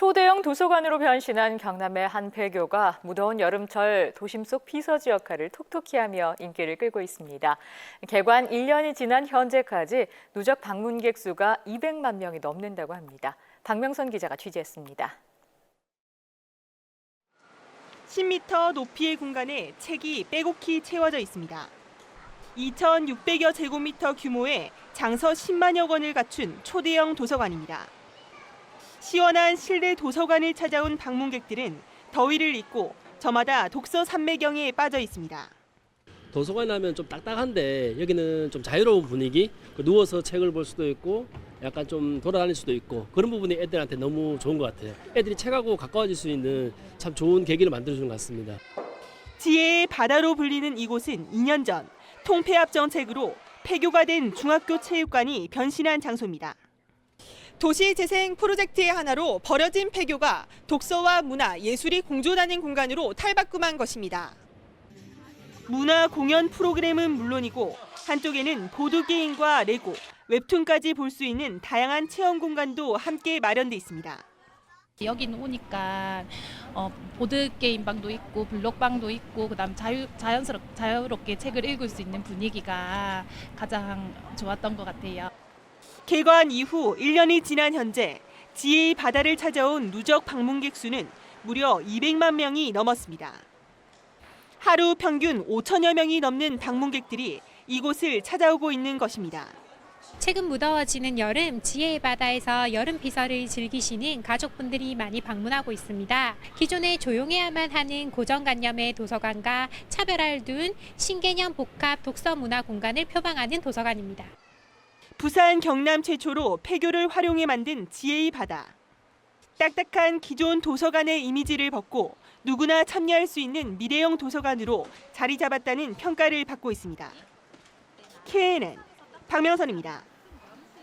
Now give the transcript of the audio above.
초대형 도서관으로 변신한 경남의 한 폐교가 무더운 여름철 도심 속 비서지 역할을 톡톡히 하며 인기를 끌고 있습니다. 개관 1년이 지난 현재까지 누적 방문객 수가 200만 명이 넘는다고 합니다. 박명선 기자가 취재했습니다. 10m 높이의 공간에 책이 빼곡히 채워져 있습니다. 2,600여 제곱미터 규모의 장서 10만여 권을 갖춘 초대형 도서관입니다. 시원한 실내 도서관을 찾아온 방문객들은 더위를 잊고 저마다 독서 산매경에 빠져 있습니다. 도서관 하면 좀 딱딱한데 여기는 좀 자유로운 분위기 그 누워서 책을 볼 수도 있고 약간 좀 돌아다닐 수도 있고 그런 부분이 애들한테 너무 좋은 것 같아요 애들이 책하고 가까워질 수 있는 참 좋은 계기를 만들어주는 것 같습니다 지혜의 바다로 불리는 이곳은 2년 전 통폐합 정책으로 폐교가 된 중학교 체육관이 변신한 장소입니다. 도시재생 프로젝트의 하나로 버려진 폐교가 독서와 문화, 예술이 공존하는 공간으로 탈바꿈한 것입니다. 문화 공연 프로그램은 물론이고 한쪽에는 보드게임과 레고, 웹툰까지 볼 수 있는 다양한 체험 공간도 함께 마련돼 있습니다. 여기는 오니까 어, 보드 게임 방도 있고 블록 방도 있고 그다음 자유 자연스럽 자유롭게 책을 읽을 수 있는 분위기가 가장 좋았던 것 같아요. 개관 이후 1년이 지난 현재 지혜의 바다를 찾아온 누적 방문객 수는 무려 200만 명이 넘었습니다. 하루 평균 5천여 명이 넘는 방문객들이 이곳을 찾아오고 있는 것입니다. 최근 무더워지는 여름 지혜의 바다에서 여름 비서를 즐기시는 가족분들이 많이 방문하고 있습니다. 기존에 조용해야만 하는 고정관념의 도서관과 차별화를 둔 신개념 복합 독서 문화 공간을 표방하는 도서관입니다. 부산 경남 최초로 폐교를 활용해 만든 지혜의 바다. 딱딱한 기존 도서관의 이미지를 벗고 누구나 참여할 수 있는 미래형 도서관으로 자리 잡았다는 평가를 받고 있습니다. KNN 박명선입니다.